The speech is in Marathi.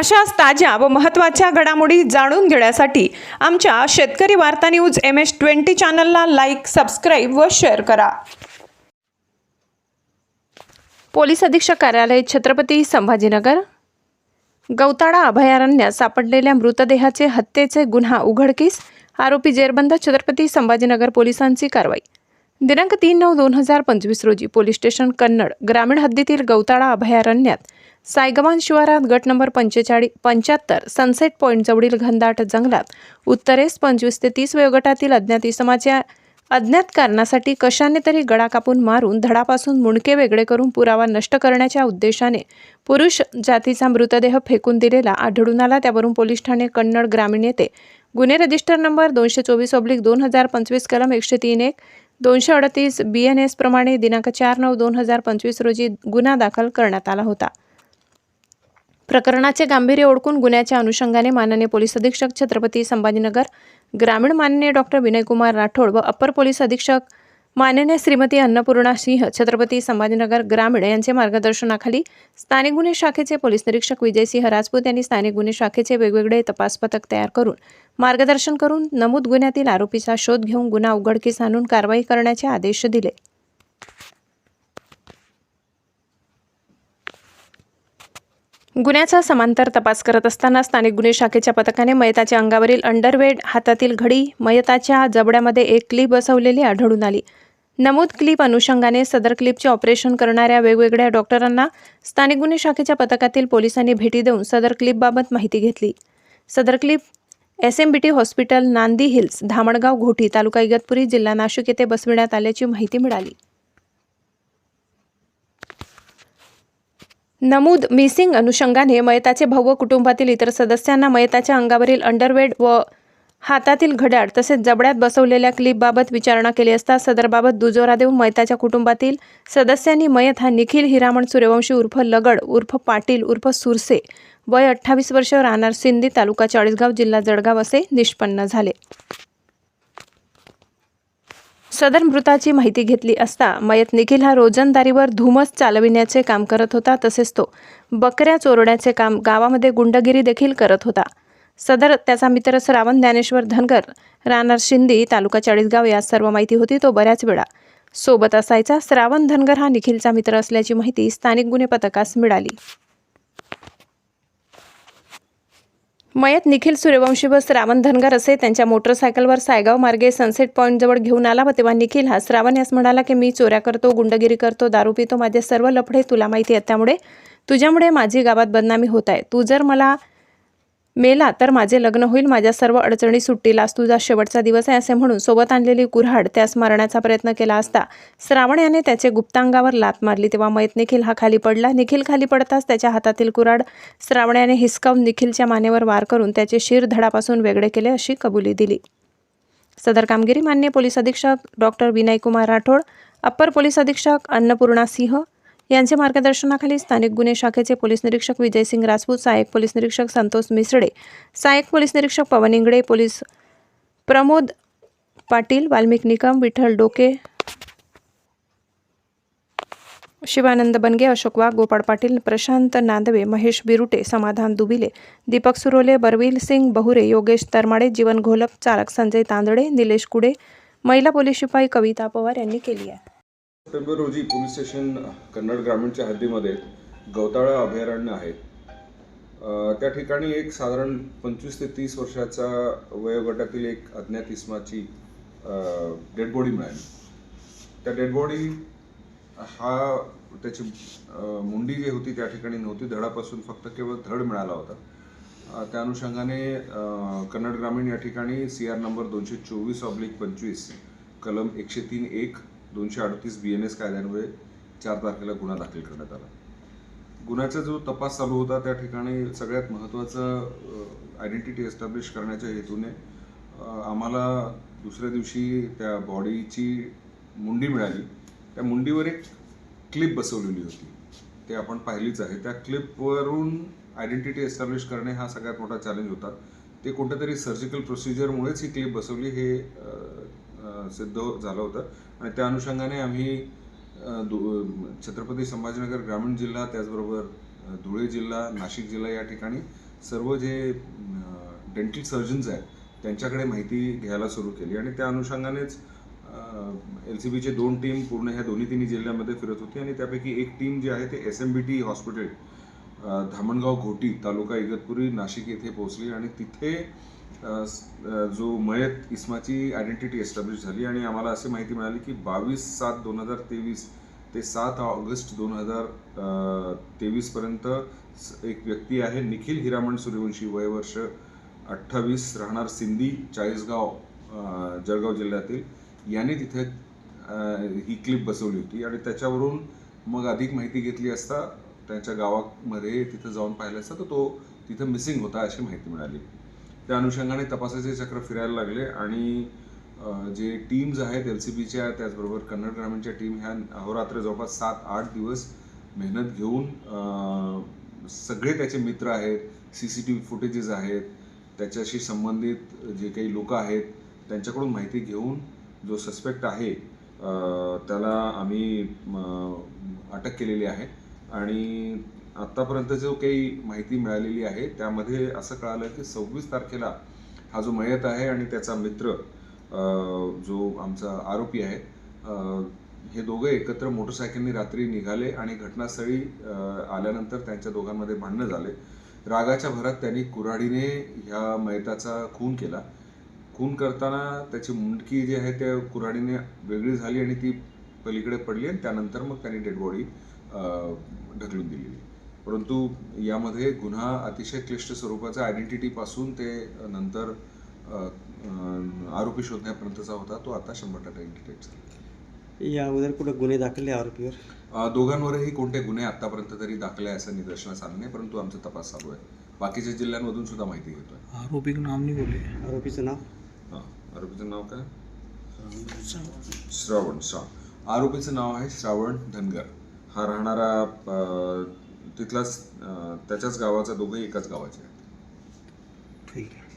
अशाच ताज्या व महत्त्वाच्या घडामोडी जाणून घेण्यासाठी आमच्या शेतकरी वार्ता न्यूज एम एस ट्वेंटी चॅनलला लाईक सबस्क्राईब व शेअर करा. पोलीस अधीक्षक कार्यालय छत्रपती संभाजीनगर. गौताळा अभयारण्यात सापडलेल्या मृतदेहाचे हत्येचे गुन्हा उघडकीस आरोपी जेरबंद छत्रपती संभाजीनगर पोलिसांची कारवाई. दिनांक तीन नऊ दोन हजार पंचवीस रोजी पोलीस स्टेशन कन्नड ग्रामीण हद्दीतील गौताळा अभयारण्यात सायगवान शिवारात गट नंबर पंचेचाळीस पंच्याहत्तर सनसेट पॉईंट जवळील घनदाट जंगलात उत्तरेस पंचवीस ते तीस वयोगटातील अज्ञात इसमाच्या अज्ञात कारणासाठी कशाने तरी गळा कापून मारून धडापासून मुंडके वेगळे करून पुरावा नष्ट करण्याच्या उद्देशाने पुरुष जातीचा मृतदेह फेकून दिलेला आढळून आला. त्यावरून पोलीस ठाणे कन्नड ग्रामीण येथे गुन्हे रजिस्टर नंबर दोनशे चोवीस ऑब्लिक दोन हजार पंचवीस कलम एकशे तीन एक दोनशे अडतीस बी एन एस प्रमाणे दिनांक चार नऊ दोन हजार पंचवीस रोजी गुन्हा दाखल करण्यात आला होता. प्रकरणाचे गांभीर्य ओळखून गुन्ह्याच्या अनुषंगाने माननीय पोलीस अधीक्षक छत्रपती संभाजीनगर ग्रामीण माननीय डॉक्टर विनयकुमार राठोड व अप्पर पोलीस अधीक्षक माननीय श्रीमती अन्नपूर्णा सिंह छत्रपती संभाजीनगर ग्रामीण यांचे मार्गदर्शनाखाली स्थानिक गुन्हे शाखेचे पोलीस निरीक्षक विजयसिंह राजपूत यांनी स्थानिक गुन्हे शाखेचे वेगवेगळे तपास पथक तयार करून मार्गदर्शन करून नमूद गुन्ह्यातील आरोपीचा शोध घेऊन गुन्हा उघडकीस आणून कारवाई करण्याचे आदेश दिले. गुन्ह्याचा समांतर तपास करत असताना स्थानिक गुन्हे शाखेच्या पथकाने मयताच्या अंगावरील अंडरवेड हातातील घडी मयताच्या जबड्यामध्ये एक क्लिप बसवलेली आढळून आली. नमूद क्लिप अनुषंगाने सदर क्लिपचे ऑपरेशन करणाऱ्या वेगवेगळ्या डॉक्टरांना स्थानिक गुन्हे शाखेच्या पथकातील पोलिसांनी भेटी देऊन सदर क्लिपबाबत माहिती घेतली. सदर clip S M B T hospital Nandi hills Dhamangaon Ghoti taluka Igatpuri जिल्हा नाशिक येथे बसविण्यात आल्याची माहिती मिळाली. नमूद मिसिंग अनुषंगाने मयताचे भाऊ व कुटुंबातील इतर सदस्यांना मयताच्या अंगावरील अंडरवेड व हातातील घड्याळ तसेच जबड्यात बसवलेल्या क्लिपबाबत विचारणा केली असता सदरबाबत दुजोरा देऊन मयताच्या कुटुंबातील सदस्यांनी मयत हा निखिल हिरामण सूर्यवंशी उर्फ लगड उर्फ पाटील उर्फ सुरसे वय अठ्ठावीस वर्ष राहणार सिंदी तालुका चाळीसगाव जिल्हा जळगाव असे निष्पन्न झाले. सदर मृताची माहिती घेतली असता मयत निखिल हा रोजंदारीवर धुमस चालविण्याचे काम करत होता तसेच तो बकऱ्या चोरण्याचे काम गावामध्ये गुंडगिरी देखील करत होता. सदर त्याचा मित्र श्रावण ज्ञानेश्वर धनगर राहणार शिंदी तालुका चाळीसगाव या सर्व माहिती होती तो बऱ्याच वेळा सोबत असायचा. श्रावण धनगर हा निखिलचा मित्र असल्याची माहिती स्थानिक गुन्हे पथकास मिळाली. मयत निखिल सूर्यवंशी बस श्रावण धनगर असे त्यांच्या मोटरसायकलवर सायगाव मार्गे सनसेट पॉईंट जवळ घेऊन आला व तेव्हा निखिल हा श्रावण यास म्हणाला की मी चोऱ्या करतो गुंडगिरी करतो दारू पितो माझे सर्व लफडे तुला माहिती आहेत त्यामुळे तुझ्यामुळे माझी गावात बदनामी होत आहे. तू जर मला मेला तर माझे लग्न होईल माझ्या सर्व अडचणी सुट्टीला आज तुझा शेवटचा दिवस आहे असे म्हणून सोबत आणलेली कुऱ्हाड त्यास मारण्याचा प्रयत्न केला असता. श्रावण याने त्याचे गुप्तांगावर लात मारली. तेव्हा मयत निखिल हा खाली पडला. निखिल खाली पडताच त्याच्या हातातील कुऱ्हाड श्रावण याने हिसकावून निखिलच्या मानेवर वार करून त्याचे शिर धडापासून वेगळे केले अशी कबुली दिली. सदर कामगिरी मान्य पोलीस अधीक्षक doctor Vinaykumar Rathod upper police अधीक्षक अन्नपूर्णा सिंह यांचे मार्गदर्शनाखाली स्थानिक गुन्हे शाखेचे पोलीस निरीक्षक विजयसिंग राजपूत सहाय्यक पोलीस निरीक्षक संतोष मिसळे सहाय्यक पोलीस निरीक्षक पवन इंगडे पोलीस प्रमोद पाटील वाल्मिक निकम विठ्ठल डोके शिवानंद बनगे अशोक वाघ गोपाळ पाटील प्रशांत नांदवे महेश बिरुटे समाधान दुबिले दीपक सुरोले बरवील सिंग बहुरे योगेश तरमाडे जीवन घोलप चालक संजय तांदळे निलेश कुडे महिला पोलीस शिपाई कविता पवार यांनी केली आहे. सप्टेंबर रोजी पोलीस स्टेशन कन्नड ग्रामीणच्या हद्दीमध्ये गवताळा अभयारण्य आहे. त्या ठिकाणी एक साधारण पंचवीस ते तीस वर्षाचा वयोगटातील एक अज्ञात इस्माची डेड बॉडी मिळाली. त्या डेड बॉडी हा त्याची मुंडी जी होती त्या ठिकाणी नव्हती. धडापासून फक्त केवळ धड मिळाला होता. त्या अनुषंगाने कन्नड ग्रामीण या ठिकाणी सी आर नंबर दोनशे चोवीस ऑब्लिक पंचवीस कलम एकशे तीन एक दोनशे अडतीस बी एन एस कायद्यान्वये चार तारखेला गुन्हा दाखल करण्यात आला. गुन्ह्याचा जो तपास चालू होता त्या ठिकाणी सगळ्यात महत्त्वाचं आयडेंटिटी एस्टॅब्लिश करण्याच्या हेतूने आम्हाला दुसऱ्या दिवशी त्या बॉडीची मुंडी मिळाली. त्या मुंडीवर एक क्लिप बसवलेली होती. ते आपण पाहिलीच आहे. त्या क्लिपवरून आयडेंटिटी एस्टॅब्लिश करणे हा सगळ्यात मोठा चॅलेंज होता. ते कोणत्या तरी सर्जिकल प्रोसिजरमुळेच ही क्लिप बसवली हे सिद्ध झालं होतं. आणि त्या अनुषंगाने आम्ही दु- छत्रपती संभाजीनगर ग्रामीण जिल्हा त्याचबरोबर धुळे जिल्हा नाशिक जिल्हा या ठिकाणी सर्व जे डेंटल सर्जन्स आहेत त्यांच्याकडे माहिती घ्यायला सुरू केली. आणि त्या अनुषंगानेच एल सी बीचे दोन टीम पूर्ण ह्या दोन्ही तिन्ही जिल्ह्यामध्ये फिरत होती. आणि त्यापैकी एक टीम जी आहे ते S M B T hospital Dhamangaon Ghoti taluka Igatpuri Nashik येथे पोहोचली. आणि तिथे जो मयत इस्माची आयडेंटिटी एस्टॅब्लिश झाली आणि आम्हाला अशी माहिती मिळाली की बावीस सात दोन हजार तेवीस ते सात ऑगस्ट दोन हजार तेवीसपर्यंत एक व्यक्ती आहे निखिल हिरामण सूर्यवंशी. वय वर्ष अठ्ठावीस राहणार सिंधी चाळीसगाव जळगाव जिल्ह्यातील. याने तिथे ही क्लिप बसवली होती आणि त्याच्यावरून मग अधिक माहिती घेतली असता त्यांच्या गावामध्ये तिथं जाऊन पाहिलं असता तर तो तिथं मिसिंग होता अशी माहिती मिळाली. त्या अनुषंगाने तपासाचे चक्र फिरायला लागले आणि जे टीम्स आहेत एल सी बीच्या त्याचबरोबर कन्नड ग्रामीणच्या टीम ह्या अहोरात्र जवळपास सात आठ दिवस मेहनत घेऊन सगळे त्याचे मित्र आहेत C C T V footages आहेत त्याच्याशी संबंधित जे काही लोक आहेत त्यांच्याकडून माहिती घेऊन जो सस्पेक्ट आहे त्याला आम्ही अटक केलेली आहे. आणि आत्तापर्यंत जो काही माहिती मिळालेली आहे त्यामध्ये असं कळालं की सव्वीस तारखेला हा जो मयत आहे आणि त्याचा मित्र जो आमचा आरोपी आहे हे दोघं एकत्र मोटरसायकलनी रात्री निघाले आणि घटनास्थळी आल्यानंतर त्यांच्या दोघांमध्ये भांडणं झाले. रागाच्या भरात त्यांनी कुऱ्हाडीने ह्या मयताचा खून केला. खून करताना त्याची मुंडकी जी आहे त्या कुऱ्हाडीने वेगळी झाली आणि ती पलीकडे पडली आणि त्यानंतर मग त्यांनी डेड बॉडी ढकलून दिलेली. परंतु यामध्ये गुन्हा अतिशय क्लिष्ट स्वरूपाचा आयडेंटिटीपासून ते नंतर आरोपी शोधण्यापर्यंतचा होता तो आता शंभर टक्के डिटेक्ट झाला. या अगोदर कुठं गुन्हे दाखले आरोपीवर? दोघांवरही कोणते गुन्हे आतापर्यंत तरी दाखले आहे असं निदर्शनास आलं नाही परंतु आमचा तपास चालू आहे. बाकीच्या जिल्ह्यांमधून सुद्धा माहिती घेतोय. आरोपी नाम नहीं बोले आरोपीचं नाव? हां आरोपीचं नाव काय? श्रावण. श्रावण आरोपीचं नाव आहे श्रावण धनगर. हा राहणारा तिथलाच त्याच्याच गावाचा दोघंही एकाच गावाचे आहेत. ठीक आहे.